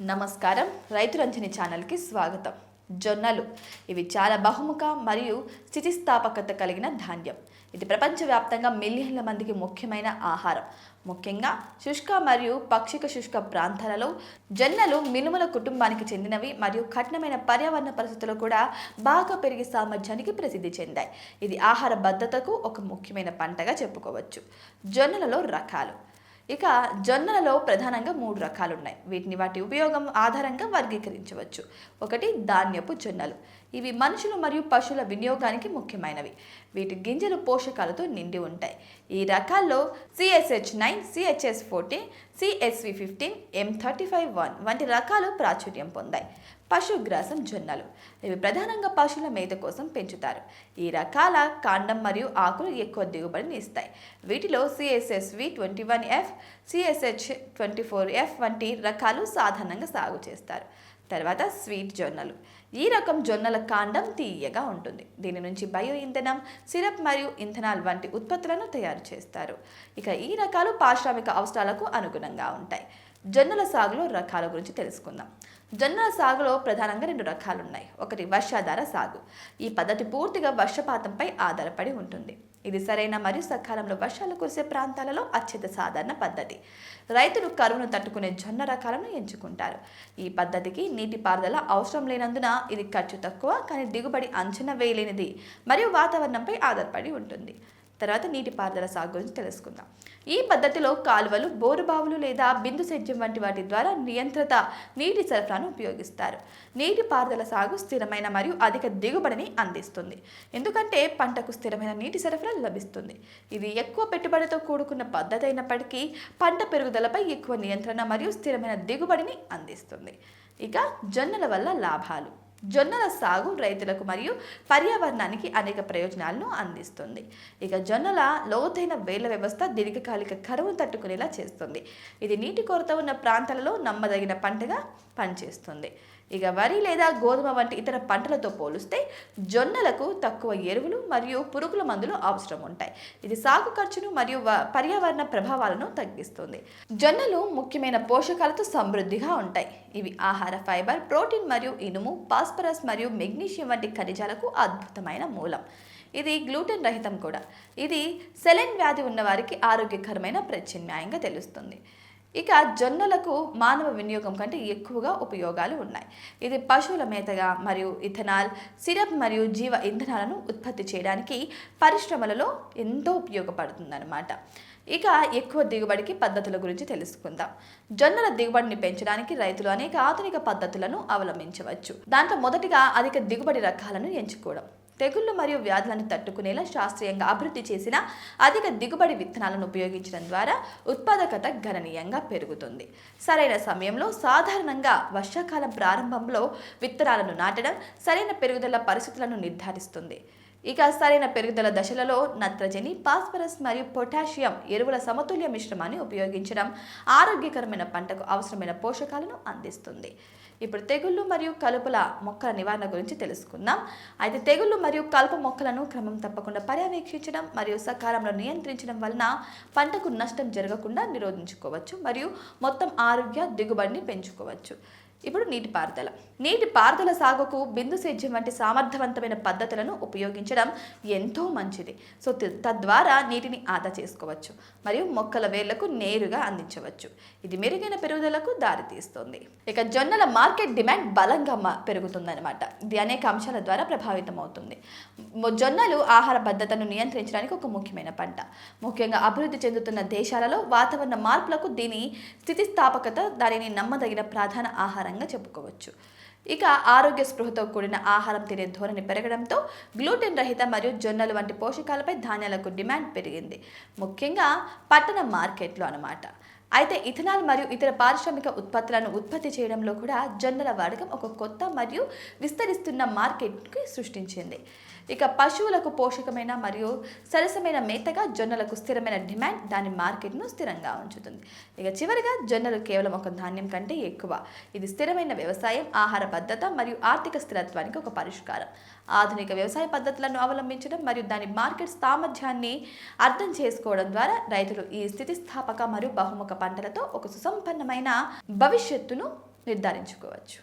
నమస్కారం. రైతు రంజని ఛానల్కి స్వాగతం. జొన్నలు. ఇవి చాలా బహుముఖ మరియు స్థితిస్థాపకత కలిగిన ధాన్యం. ఇది ప్రపంచవ్యాప్తంగా మిలియన్ల మందికి ముఖ్యమైన ఆహారం. ముఖ్యంగా శుష్క మరియు పక్షిక శుష్క ప్రాంతాలలో జొన్నలు మినుముల కుటుంబానికి చెందినవి మరియు కఠినమైన పర్యావరణ పరిస్థితులు కూడా బాగా పెరిగే సామర్థ్యానికి ప్రసిద్ధి చెందాయి. ఇది ఆహార భద్రతకు ఒక ముఖ్యమైన పంటగా చెప్పుకోవచ్చు. జొన్నలలో రకాలు. ఇక జొన్నలలో ప్రధానంగా మూడు రకాలు ఉన్నాయి వీటిని వాటి ఉపయోగం ఆధారంగా వర్గీకరించవచ్చు. ఒకటి ధాన్యపు జొన్నలు. ఇవి మనుషులు మరియు పశువుల వినియోగానికి ముఖ్యమైనవి. వీటి గింజలు పోషకాలతో నిండి ఉంటాయి. ఈ రకాల్లో CSH nine CHS fourteen CSV fifteen M thirty five one వంటి రకాలు ప్రాచుర్యం పొందాయి. పశుగ్రాసం జొన్నలు. ఇవి ప్రధానంగా పశువుల మేత కోసం పెంచుతారు. ఈ రకాల కాండం మరియు ఆకులు ఎక్కువ దిగుబడిని ఇస్తాయి. వీటిలో CSSV twenty one F CSH twenty four F వంటి రకాలు సాధారణంగా సాగు చేస్తారు. తర్వాత స్వీట్ జొన్నలు. ఈ రకం జొన్నల కాండం తీయగా ఉంటుంది. దీని నుంచి బయో ఇంధనం సిరప్ మరియు ఇంధనాల్ వంటి ఉత్పత్తులను తయారు చేస్తారు. ఇక ఈ రకాలు పారిశ్రామిక అవసరాలకు అనుగుణంగా ఉంటాయి. జొన్నల సాగులో రకాల గురించి తెలుసుకుందాం. జొన్నల సాగులో ప్రధానంగా రెండు రకాలు ఉన్నాయి ఒకటి వర్షాధార సాగు. ఈ పద్ధతి పూర్తిగా వర్షపాతంపై ఆధారపడి ఉంటుంది. ఇది సరైన మరియు సకాలంలో వర్షాలు కురిసే ప్రాంతాలలో అత్యంత సాధారణ పద్ధతి. రైతులు కరువును తట్టుకునే జొన్న రకాలను ఎంచుకుంటారు. ఈ పద్ధతికి నీటిపారుదల అవసరం లేనందున ఇది ఖర్చు తక్కువ కానీ దిగుబడి అంచనా వేయలేనిది మరియు వాతావరణంపై ఆధారపడి ఉంటుంది. తర్వాత నీటిపారుదల సాగు గురించి తెలుసుకుందాం. ఈ పద్ధతిలో కాలువలు బోరుబావులు లేదా బిందు సేద్యం వంటి వాటి ద్వారా నియంత్రిత నీటి సరఫరాను ఉపయోగిస్తారు. నీటిపారుదల సాగు స్థిరమైన మరియు అధిక దిగుబడిని అందిస్తుంది. ఎందుకంటే పంటకు స్థిరమైన నీటి సరఫరా లభిస్తుంది. ఇది ఎక్కువ పెట్టుబడితో కూడుకున్న పద్ధతి అయినప్పటికీ పంట పెరుగుదలపై ఎక్కువ నియంత్రణ మరియు స్థిరమైన దిగుబడిని అందిస్తుంది. ఇక జొన్నల వల్ల లాభాలు. జొన్నల సాగు రైతులకు మరియు పర్యావరణానికి అనేక ప్రయోజనాలను అందిస్తుంది. ఇక జొన్నల లోతైన వేల వ్యవస్థ దీర్ఘకాలిక కరువు తట్టుకునేలా చేస్తుంది. ఇది నీటి కొరత ఉన్న ప్రాంతాలలో నమ్మదగిన పంటగా పనిచేస్తుంది. ఇక వరి లేదా గోధుమ వంటి ఇతర పంటలతో పోలిస్తే జొన్నలకు తక్కువ ఎరువులు మరియు పురుగుల మందులు అవసరం ఉంటాయి. ఇది సాగు ఖర్చును మరియు వ- పర్యావరణ ప్రభావాలను తగ్గిస్తుంది. జొన్నలు ముఖ్యమైన పోషకాలతో సమృద్ధిగా ఉంటాయి. ఇవి ఆహార ఫైబర్ ప్రోటీన్ మరియు ఇనుము పాస్పరస్ మరియు మెగ్నీషియం వంటి ఖనిజాలకు అద్భుతమైన మూలం. ఇది గ్లూటెన్ రహితం కూడా. ఇది సెలెన్ వ్యాధి ఉన్నవారికి ఆరోగ్యకరమైన ప్రత్యామ్నాయంగా తెలుస్తుంది. ఇక జొన్నలకు మానవ వినియోగం కంటే ఎక్కువగా ఉపయోగాలు ఉన్నాయి. ఇది పశువుల మేతగా మరియు ఇథనాల్ సిరప్ మరియు జీవ ఇంధనాలను ఉత్పత్తి చేయడానికి పరిశ్రమలలో ఎంతో ఉపయోగపడుతుందన్నమాట. ఇక ఎక్కువ దిగుబడికి పద్ధతుల గురించి తెలుసుకుందాం. జొన్నల దిగుబడిని పెంచడానికి రైతులు అనేక ఆధునిక పద్ధతులను అవలంబించవచ్చు. దాంట్లో మొదటిగా అధిక దిగుబడి రకాలను ఎంచుకోవడం. తెగుళ్ళు మరియు వ్యాధులను తట్టుకునేలా శాస్త్రీయంగా అభివృద్ధి చేసిన అధిక దిగుబడి విత్తనాలను ఉపయోగించడం ద్వారా ఉత్పాదకత గణనీయంగా పెరుగుతుంది. సరైన సమయంలో సాధారణంగా వర్షాకాలం ప్రారంభంలో విత్తనాలను నాటడం సరైన పెరుగుదల పరిస్థితులను నిర్ధారిస్తుంది. ఇక సరైన పెరుగుదల దశలలో నత్రజని పాస్పరస్ మరియు పొటాషియం ఎరువుల సమతుల్య మిశ్రమాన్ని ఉపయోగించడం ఆరోగ్యకరమైన పంటకు అవసరమైన పోషకాలను అందిస్తుంది. ఇప్పుడు తెగుళ్ళు మరియు కలుపుల మొక్కల నివారణ గురించి తెలుసుకుందాం. అయితే తెగుళ్ళు మరియు కలుపు మొక్కలను క్రమం తప్పకుండా పర్యవేక్షించడం మరియు సకాలంలో నియంత్రించడం వలన పంటకు నష్టం జరగకుండా నిరోధించుకోవచ్చు మరియు మొత్తం ఆరోగ్య దిగుబడిని పెంచుకోవచ్చు. ఇప్పుడు నీటిపారుదల నీటిపారుదల సాగుకు బిందు సేద్యం వంటి సమర్థవంతమైన పద్ధతులను ఉపయోగించడం ఎంతో మంచిది. సో తద్వారా నీటిని ఆదా చేసుకోవచ్చు మరియు మొక్కల వేర్లకు నేరుగా అందించవచ్చు. ఇది మెరుగైన పెరుగుదలకు దారితీస్తుంది ఇక జొన్నల మార్కెట్ డిమాండ్ బలంగా పెరుగుతుందన్నమాట. ఇది అనేక అంశాల ద్వారా ప్రభావితం అవుతుంది జొన్నలు ఆహార భద్రతను నియంత్రించడానికి ఒక ముఖ్యమైన పంట. ముఖ్యంగా అభివృద్ధి చెందుతున్న దేశాలలో వాతావరణ మార్పులకు దీని స్థితిస్థాపకత దానిని నమ్మదగిన ప్రధాన ఆహారంగా చెప్పుకోవచ్చు. ఇక ఆరోగ్య స్పృహతో కూడిన ఆహారం తినే ధోరణి పెరగడంతో గ్లూటెన్ రహిత మరియు జొన్నలు వంటి పోషకాలపై ధాన్యాలకు డిమాండ్ పెరిగింది. ముఖ్యంగా పట్టణ మార్కెట్లో అన్నమాట. అయితే ఇథనాల్ మరియు ఇతర పారిశ్రామిక ఉత్పత్తులను ఉత్పత్తి చేయడంలో కూడా జొన్నల వాడకం ఒక కొత్త మరియు విస్తరిస్తున్న మార్కెట్కి సృష్టించింది. ఇక పశువులకు పోషకమైన మరియు సరసమైన మేతగా జొన్నలకు స్థిరమైన డిమాండ్ దాని మార్కెట్ను స్థిరంగా ఉంచుతుంది. ఇక చివరిగా జొన్నలు కేవలం ఒక ధాన్యం కంటే ఎక్కువ. ఇది స్థిరమైన వ్యవసాయం ఆహార భద్రత మరియు ఆర్థిక స్థిరత్వానికి ఒక పరిష్కారం. ఆధునిక వ్యవసాయ పద్ధతులను అవలంబించడం మరియు దాని మార్కెట్ సామర్థ్యాన్ని అర్థం చేసుకోవడం ద్వారా రైతులు ఈ స్థితిస్థాపక మరియు బహుముఖ పంటలతో ఒక సుసంపన్నమైన భవిష్యత్తును నిర్ధారించుకోవచ్చు.